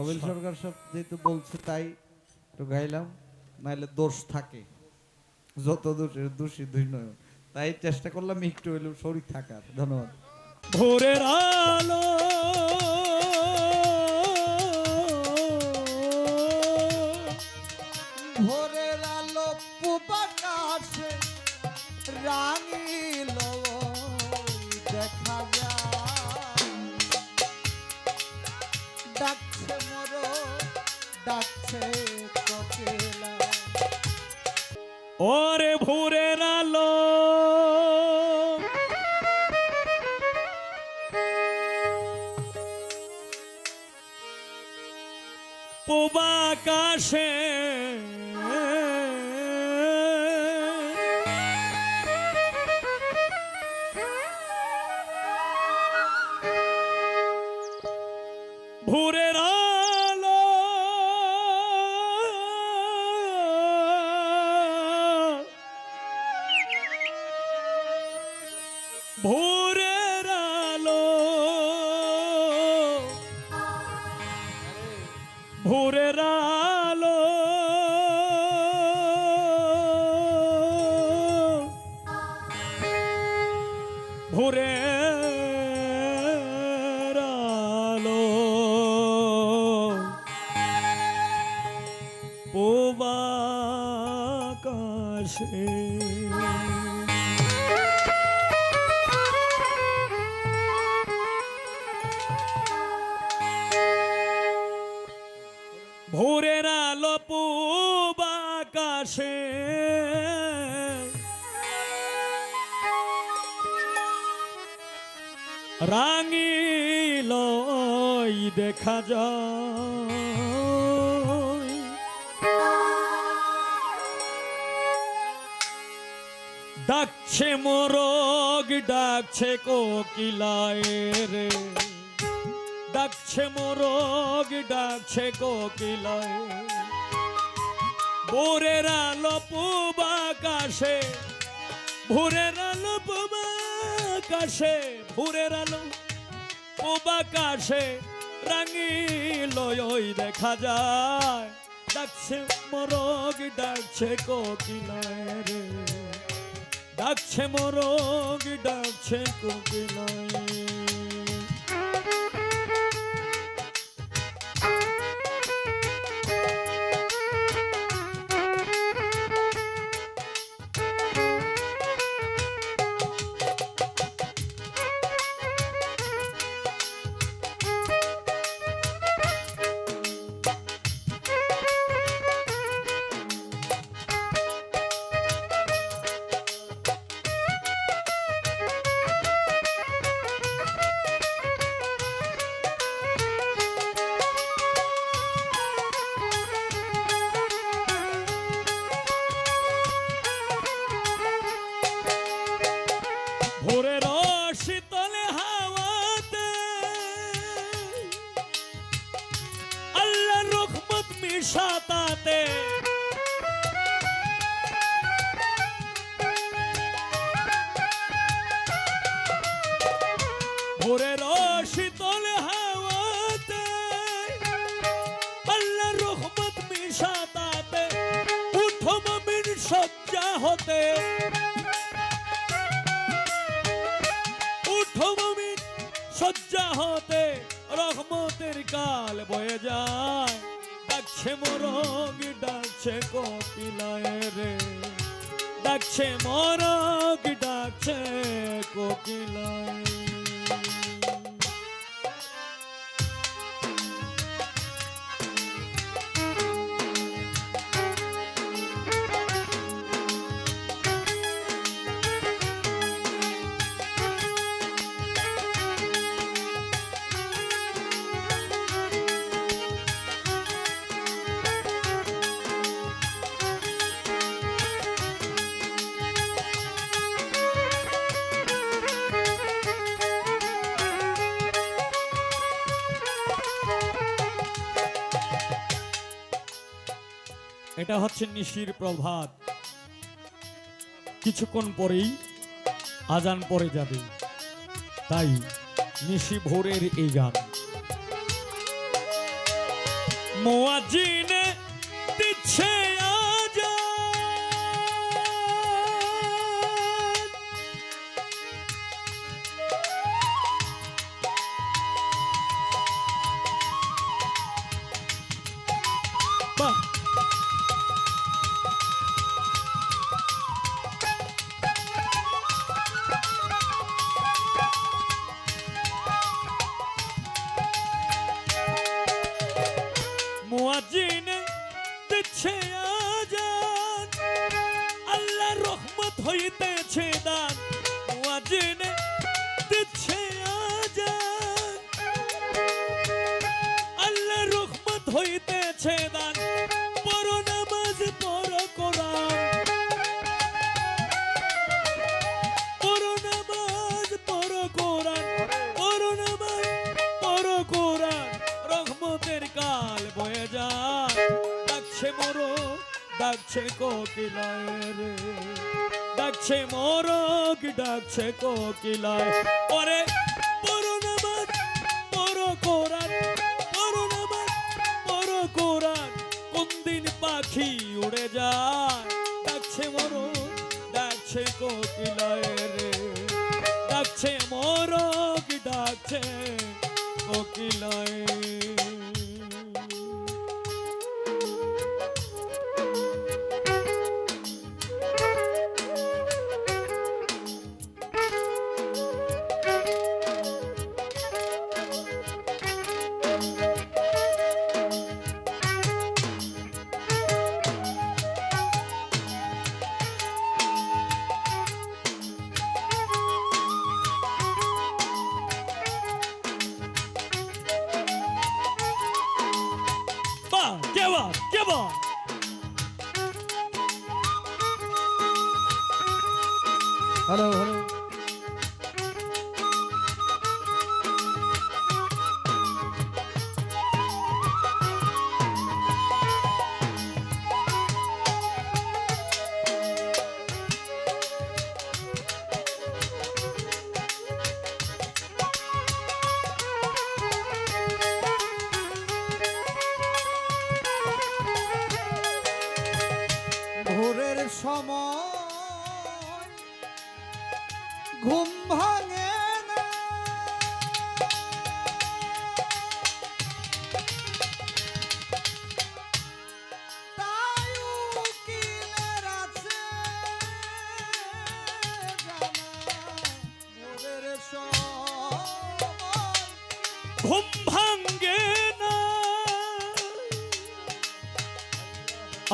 অবিল সরকার সব যেহেতু বলছে তাই একটু গাইলাম নাইলে দোষ থাকে। যত দোষের দোষী দুই নয়। তাই চেষ্টা করলাম একটু হইলেও শরীর থাকার। ধন্যবাদ। ভোরের আলো। ভোরের আলো পুবাকাশে রাঙিল পুবাকাশে ভোরের আলো। ভোরের পোবাকাশে ভোরের আলো পুবাকাশে। রাঙিল দেখা যায়। ডাকছে মোরগ, ডাকছে কোকিলায় রে। ডাকছে মোরগ, ডাকছে কোকিলায় ভোরের আলো পুবাকাশে ভোরের আলো পুবাকাশে ভোরের আলো পুবাকাশে রাঙিল ওই দেখা যায়। ডাকছে মোরগ, ডাকছে কোকিলায় রে। ডাকছে মোরগ ডাকছে কোকিলায় সজ্জা হতে উঠো মমিন সজ্জা হতে, রহমতের কাল বয়ে যায়। ডাকছে মরগ, ডাকছে কোকিলায় রে। ডাকছে মরগ, ডাকছে কোকিলায়। এটা হচ্ছে নিশির প্রভাত। কিছুক্ষণ পরেই আজান পরে যাবে। তাই নিশি ভোরের এই গান। মুয়াজ্জিনে ডাকছে মরক ডাকছে কোকিলায়। পরে পাখি উড়ে যায়? ডাকছে মরো ডাকছে কোকিলায় রে। ডাকছে মরক ডাকছে কোকিলায় বাহ হ্যালো হ্যালো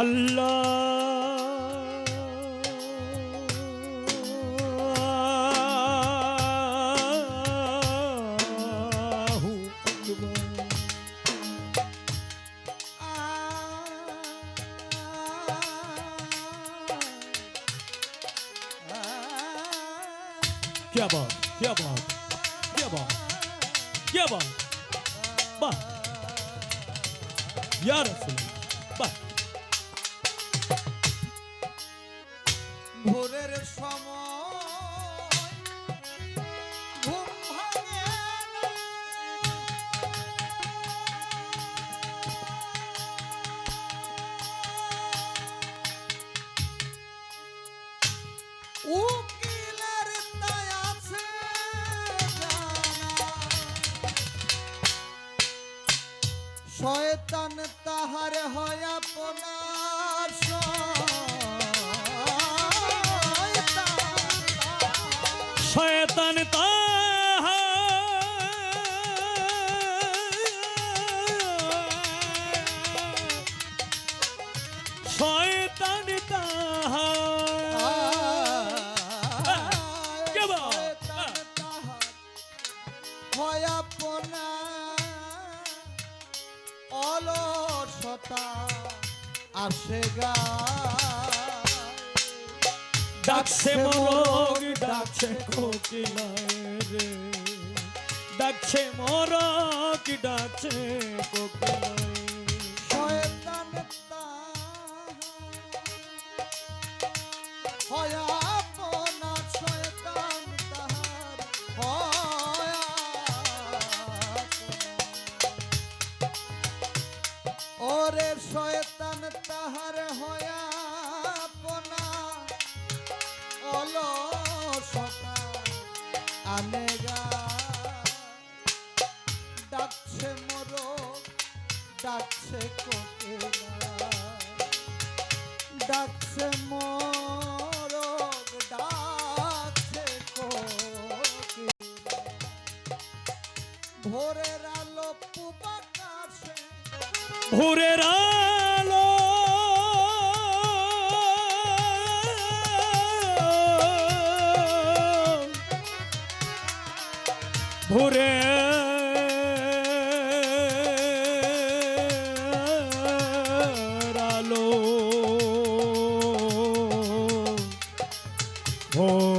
আল্লাহু আকবার क्या बात क्या बात क्या बात क्या बात वाह या रसूल শয়তান তাহার হয় আপনার ডাকছে মরগ ডাকছে কোকিলায় রে ডাকছে মরগ ডাকছে তাহার হয় আপনার শয়তান তাহার হয় ভোরের আলো পুবাকাশে ভোরের আলো। ভোরে আলো। ভোরের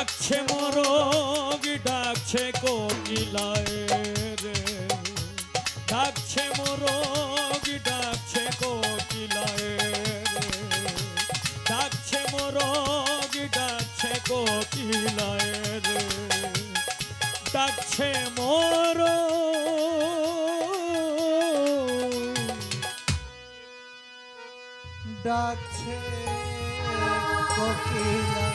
ডাকছে মরগ, ডাকছে কোকিলায় রে। ডাকছে মরগ, ডাকছে কোকিলায় রে। ডাকছে মরগ, ডাকছে কোকিলায় রে। ডাকছে মর ডাকছে কোকিলা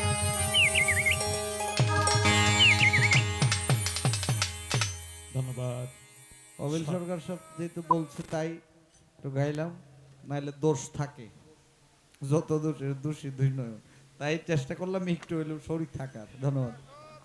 ধন্যবাদ। অবিল সরকার সব যেহেতু বলছে তাই একটু গাইলাম নাহলে দোষ থাকে। যত দোষের দোষী দুই নয়। তাই চেষ্টা করলাম একটু হইলেও শরীর থাকার। ধন্যবাদ।